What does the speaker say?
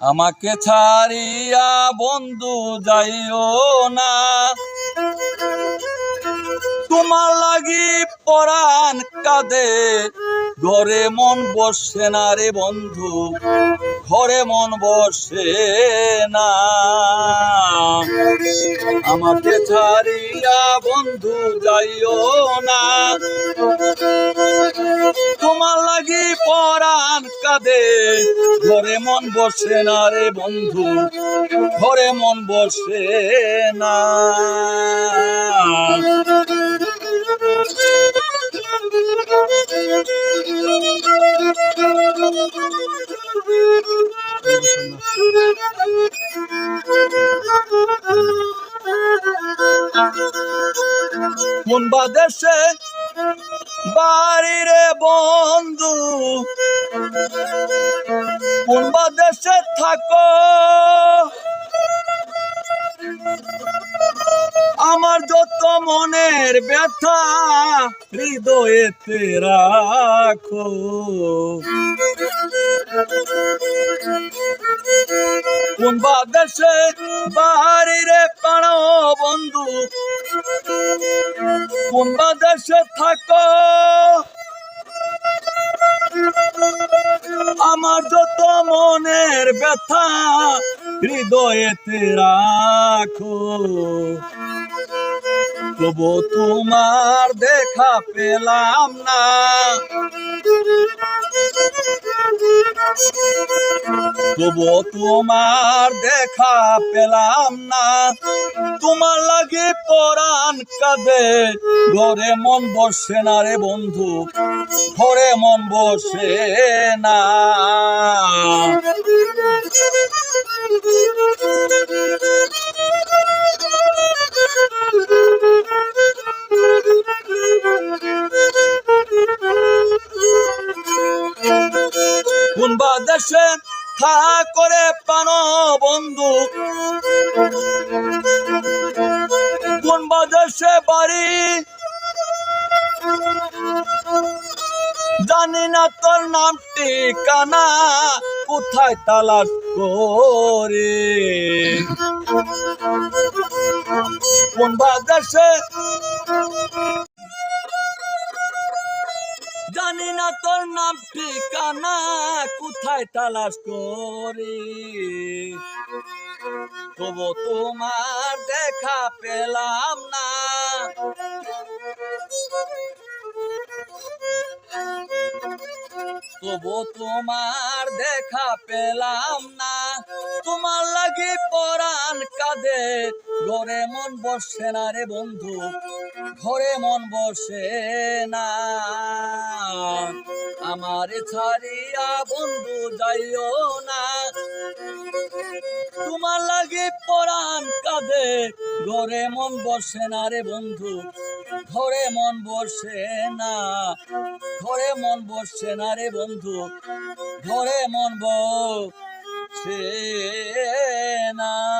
আমাকে ছাড়িয়া বন্ধু যাইও না। তোমার লাগি পরাণ কাঁদে। ঘরে মন বসে না রে বন্ধু, ঘরে মন বসে না। আমাকে ছাড়িয়া বন্ধু যাইও না। কাঁদে। ঘরে মন বসে না রে বন্ধু ঘরে মন বসে না। কোন বা দেশে বাড়ি রে বন্ধু কোন দেশে থাকো। আমার যত মনের ব্যথা, হৃদয়েতে রাখো। কোন দেশে বাড়ি রে প্রাণ বন্ধু কোন বা দেশে থাকো? আমার যত মনের ব্যথা, হৃদয়েতে রাখো। তবু তোমার দেখা পেলাম না। তবু তোমার দেখা পেলাম না। তোমার লাগে পরাণ কাঁদে। ঘরে মন বসে না রে বন্ধু, ঘরে মন বসে না। থা করে পান বন্ধু। কোন বা দেশে বাড়ি? জানি না তোর নাম, ঠিকানা, কোথায় তালাশ করে। কোন বা নাম ঠিকানা, কোথায় তালাশ করি? তবু তোমার দেখা পেলাম না। তবু তোমার দেখা পেলাম না। তোমার পরাণ কাঁদে ঘরে মন বসে না রে বন্ধু, ঘরে মন বসে না। আমার ছাড়িয়া বন্ধু যাইও না। তোমার লাগে পরাণ কাঁদে ঘরে মন বসে না রে বন্ধু, ঘরে মন বসে না। ঘরে মন বসে না রে বন্ধু, ঘরে মন বসে না